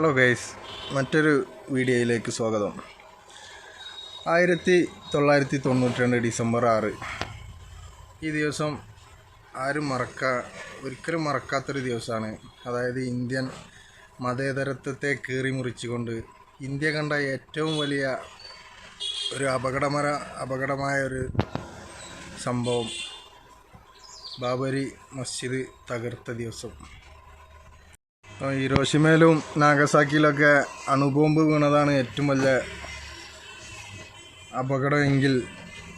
Hello guys മറ്റൊരു വീഡിയോയിലേക്ക് സ്വാഗതം. ആയിരത്തി തൊള്ളായിരത്തി തൊണ്ണൂറ്റി രണ്ട് ഡിസംബർ ആറ്. ഈ ദിവസം ആരും മറക്കാ ഒരിക്കലും മറക്കാത്തൊരു ദിവസമാണ്. അതായത് ഇന്ത്യൻ മതേതരത്വത്തെ കീറി മുറിച്ചുകൊണ്ട് ഇന്ത്യ കണ്ട ഏറ്റവും വലിയ ഒരു അപകടമര അപകടമായ ഒരു സംഭവം ബാബരി മസ്ജിദ് തകർത്ത ദിവസം. ഹിരോഷിമയിലും നാഗസാക്കിയിലൊക്കെ അണുബോംബ് വീണതാണ് ഏറ്റവും വലിയ അപകടമെങ്കിൽ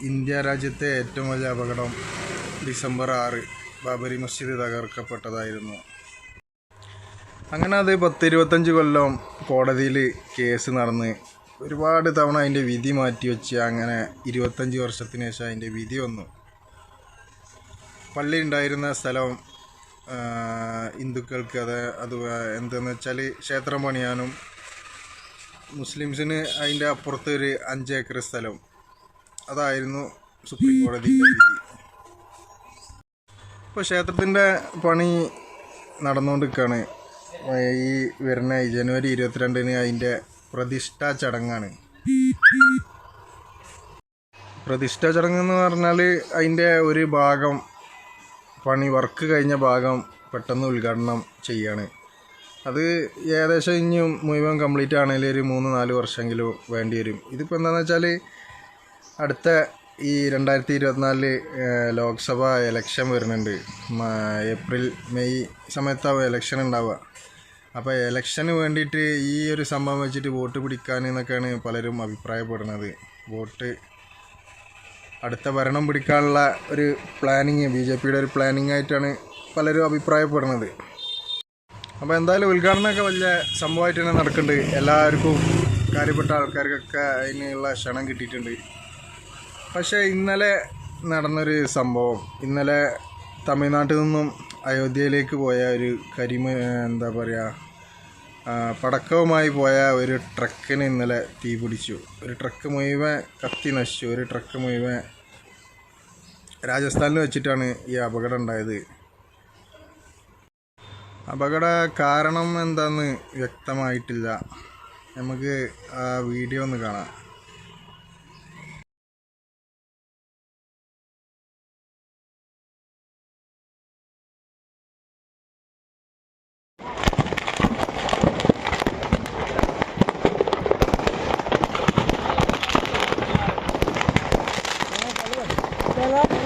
ഇന്ത്യ രാജ്യത്തെ ഏറ്റവും വലിയ അപകടം ഡിസംബർ ആറ് ബാബരി മസ്ജിദ് തകർക്കപ്പെട്ടതായിരുന്നു. അങ്ങനെ അത് പത്ത് ഇരുപത്തഞ്ച് കൊല്ലം കോടതിയിൽ കേസ് നടന്ന് ഒരുപാട് തവണ അതിന്റെ വിധി മാറ്റി വെച്ച് അങ്ങനെ ഇരുപത്തഞ്ച് വർഷത്തിന് ശേഷം അതിന്റെ വിധി വന്നു. പള്ളി ഉണ്ടായിരുന്ന സ്ഥലം ഹിന്ദുക്കൾക്ക് അത് അത് എന്തെന്ന് വെച്ചാൽ ക്ഷേത്രം പണിയാനും മുസ്ലിംസിന് അതിന്റെ അപ്പുറത്ത് ഒരു അഞ്ച് ഏക്കർ സ്ഥലം. അതായിരുന്നു സുപ്രീം കോടതി വിധി. ഇപ്പോൾ ക്ഷേത്രത്തിന്റെ പണി നടന്നുകൊണ്ടിരിക്കുകയാണ് ഈ വരുന്ന ജനുവരി ഇരുപത്തിരണ്ടിന് അതിന്റെ പ്രതിഷ്ഠാ ചടങ്ങാണ്. പ്രതിഷ്ഠാ ചടങ്ങ് എന്ന് പറഞ്ഞാൽ അതിന്റെ ഒരു ഭാഗം പണി വർക്ക് കഴിഞ്ഞ ഭാഗം പെട്ടെന്ന് ഉദ്ഘാടനം ചെയ്യാണ്. അത് ഏകദേശം ഇനിയും മുഴുവൻ കംപ്ലീറ്റ് ആണെങ്കിൽ ഒരു മൂന്ന് നാല് വർഷമെങ്കിലും വേണ്ടി വരും. ഇതിപ്പോൾ എന്താണെന്ന് വെച്ചാൽ അടുത്ത ഈ രണ്ടായിരത്തി ഇരുപത്തിനാലിൽ ലോക്സഭ എലക്ഷൻ വരുന്നുണ്ട്. ഏപ്രിൽ മെയ് സമയത്താവും എലക്ഷൻ ഉണ്ടാവുക. അപ്പോൾ എലക്ഷന് വേണ്ടിയിട്ട് ഈ ഒരു സംഭവം വെച്ചിട്ട് വോട്ട് പിടിക്കാൻ എന്നൊക്കെയാണ് പലരും അഭിപ്രായപ്പെടുന്നത്. വോട്ട് അടുത്ത ഭരണം പിടിക്കാനുള്ള ഒരു പ്ലാനിങ് ബി ജെ പിയുടെ ഒരു പ്ലാനിങ് ആയിട്ടാണ് പലരും അഭിപ്രായപ്പെടുന്നത്. അപ്പോൾ എന്തായാലും ഉദ്ഘാടനമൊക്കെ വലിയ സംഭവമായിട്ട് തന്നെ നടക്കുന്നുണ്ട്. എല്ലാവർക്കും കാര്യപ്പെട്ട ആൾക്കാർക്കൊക്കെ അതിനുള്ള ക്ഷണം കിട്ടിയിട്ടുണ്ട്. പക്ഷേ ഇന്നലെ നടന്നൊരു സംഭവം ഇന്നലെ തമിഴ്നാട്ടിൽ നിന്നും അയോധ്യയിലേക്ക് പോയ ഒരു കരിമ എന്താ പറയുക പടക്കവുമായി പോയ ഒരു ട്രക്കിന് ഇന്നലെ തീ പിടിച്ചു. ഒരു ട്രക്ക് മുഴുവൻ കത്തി നശിച്ചു. ഒരു ട്രക്ക് മുഴുവൻ രാജസ്ഥാനിൽ വെച്ചിട്ടാണ് ഈ അപകടം ഉണ്ടായത്. അപകട കാരണം എന്താണെന്ന് വ്യക്തമായിട്ടില്ല. നമുക്ക് ആ വീഡിയോ ഒന്ന് കാണാം. चलो